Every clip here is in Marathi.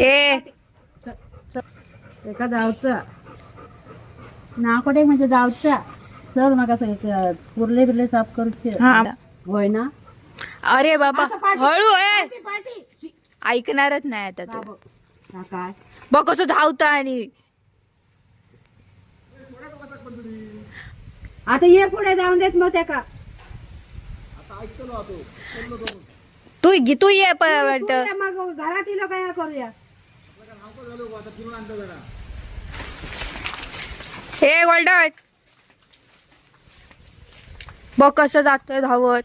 ए. एका जावचा. नाकोटे म्हणजे जावचा. चल म्हाका असं पुरले बिरले साफ करूचे. हा. होय ना? अरे बाबा हळू ए. ऐकणारच नाही आता तो. हा, बघ. काय? बघ कसं धावता आणि. आता ये पुढे जाऊन देत मग त्या का तू घे तू ये प- वाटत. मग घरात लोक काय करूया. हे गोल्ड बघ कसं जातोय धावत.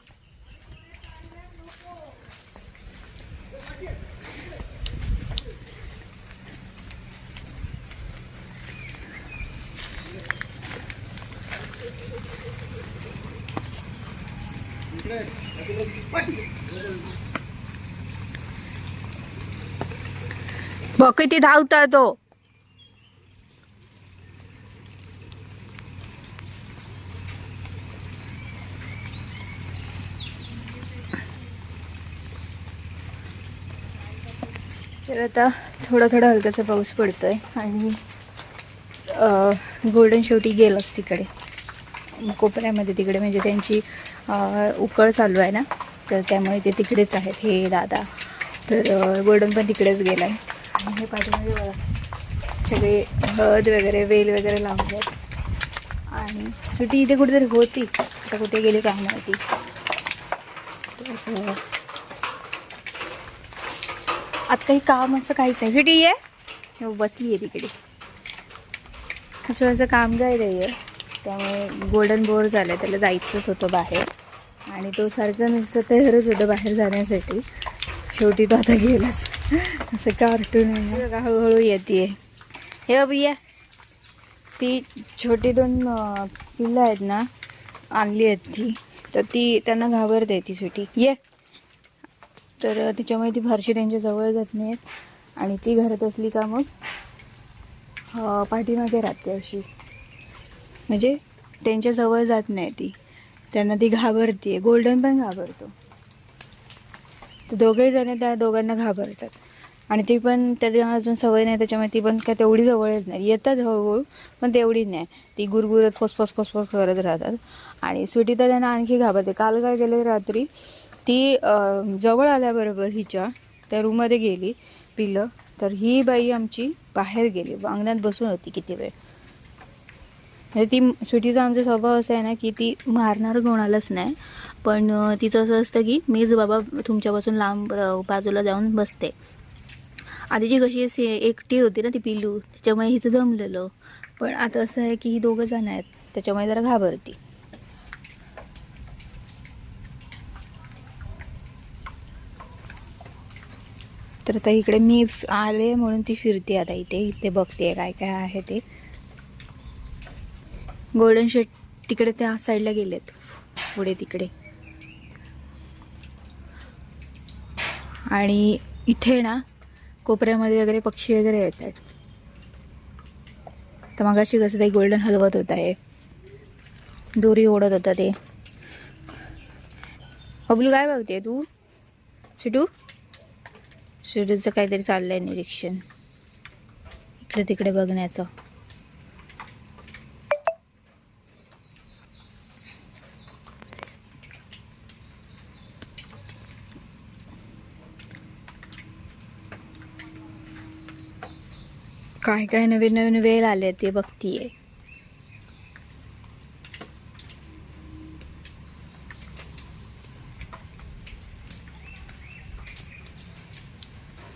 Thank बघ किती धावता तो. तर आता थोडा थोडा हलकाचा पाऊस पडतोय आणि गोल्डन शेवटी गेलंच तिकडे. कोपऱ्यामध्ये तिकडे म्हणजे त्यांची उकळ चालू आहे ना? तर त्यामुळे ते तिकडेच आहेत. हे दादा. तर गोल्डन पण तिकडेच गेला आहे आणि हे पाठीमध्ये बघा. सगळे हळद वगैरे वेल वगैरे लावले आहेत आणि सुटी इथे कुठेतरी होती. आता कुठे गेली काय माहिती. आज काही काम असं काहीच नाही. सुटी आहे बसली आहे तिकडे. असं काम काय नाही आहे त्यामुळे गोल्डन बोर झालं त्याला जायचंच होतं बाहेर. आणि तो सारखं नुसतं तयारच होतं बाहेर जाण्यासाठी. शेवटी तो आता गेलाच. असं कार्टून आहे बघा, हळूहळू येते हे बाबू ती छोटी दोन पिल्लं आहेत ना आणली आहेत ती. तर ती त्यांना घाबरते ती सुटी ये. तर तिच्यामुळे ती फारशी त्यांच्या जवळ जात नाहीत आणि ती घरात असली का मग पाठीमागे राहते अशी. म्हणजे त्यांच्या जवळ जात नाही ती. त्यांना ती घाबरते गोल्डन पण घाबरतो. तर दोघेही जण त्या दोघांना घाबरतात. आणि ती पण त्याला अजून सवय नाही त्याच्यामुळे ती पण काय तेवढी जवळ येत नाही. येतात हळूहळू पण तेवढी नाही. ती गुरगुरत फसफस फसफस करत राहतात. आणि स्वीटी तर त्यांना आणखी घाबरते. काल काय गेले रात्री ती जवळ आल्याबरोबर हिच्या त्या रूममध्ये गेली पिलं. तर ही बाई आमची बाहेर गेली. अंगणात बसून होती किती वेळ. म्हणजे ती स्वीटीचा आमचा स्वभाव असा आहे ना की ती मारणार कोणालाच नाही. पण तिचं असं असतं की मीच बाबा तुमच्यापासून लांब बाजूला जाऊन बसते. आधीची कशी असे एकटी होती ना ती पिलू त्याच्यामुळे हिचं जमलेलं. पण आता असं आहे की ही दोघं जण आहेत त्याच्यामुळे जरा घाबरती. तर आता इकडे मी आले म्हणून ती फिरते आता इथे इथे बघते काय काय आहे ते. गोल्डन शेट तिकडे त्या साईडला गेलेत पुढे तिकडे. आणि इथे ना कोपऱ्यामध्ये वगैरे पक्षी वगैरे येत आहेत तर मगाशी कसं ते गोल्डन हलवत होता आहे दोरी ओढत होता ते. अबुल काय बघते तू? सिटू? सिटूचं काहीतरी चाललंय निरीक्षण. इकडे तिकडे बघण्याचं. काय काय नवीन नवीन वेळ आले ते बघतीये.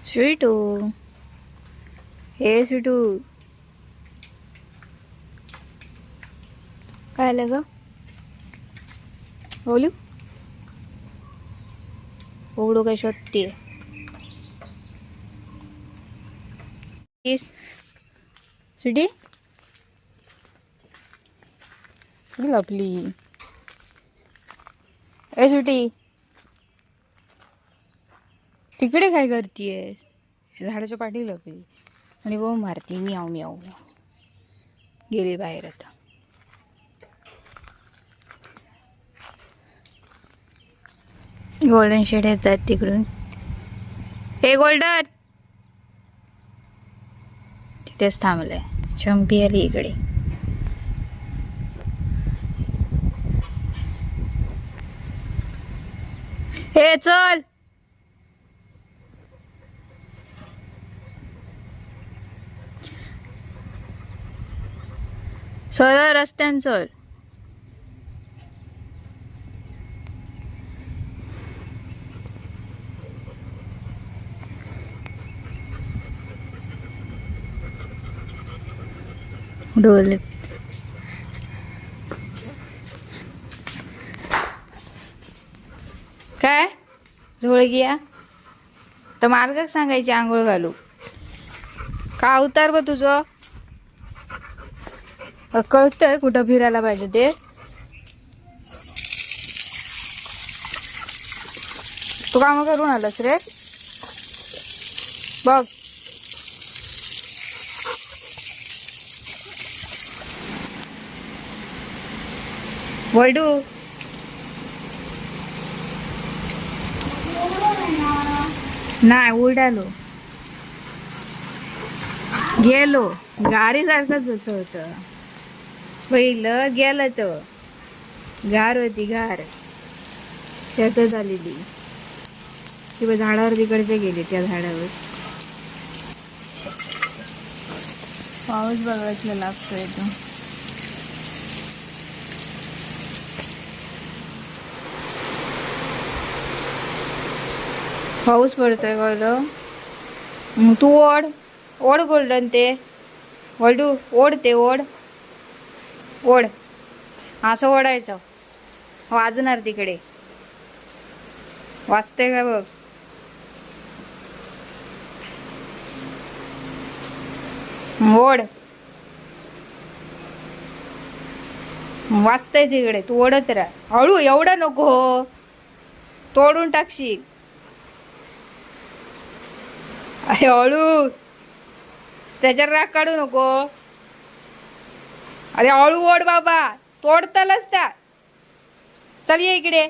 स्वीटू. हे स्वीटू. काय आलं ग? बोलू? उघडू काय शोधतीये? स्वीटी कुठे लपली ए स्वीटी तिकडे काय करतीये झाडाच्या पाठी लपली आणि वो मारती मियाव मी आऊ गेली बाहेर आता. गोल्डन शेड येतात तिकडून. हे गोल्डन तेच थांबलंय. चंपी आली इकडे. हे चल. सरळ रस्त्यान चल. ढोल काय? झोळ घ्या. तर मार्ग सांगायची आंघोळ घालू. का अवतार ब तुझं? कळतंय कुठं फिरायला पाहिजे ते. तू काम करून आलास रे. बघ. वडू नाही उडालो. गेलो. गारी सारखं असं होतं. पहिलं गेलं तो. गार होती गार. त्यात झालेली. किंवा झाडावर तिकडचे गेले त्या झाडावर. पाऊस बघायला लागतोय तो. पाऊस पडतोय गलं तू ओढ ओढ गोल्डन ते. गोल्डू ओढ ते ओढ. ओढ. असं ओढायचं. वाजणार तिकडे. वाजते का बघ. ओढ. वाचतंय तिकडे. तू ओढत राह. हळू एवढं नको. तोडून टाकशील. अरे हळू त्याच्यावर राग काढू नको. अरे हळू ओढ बाबा. तोडतालच त्या चल ये इकडे.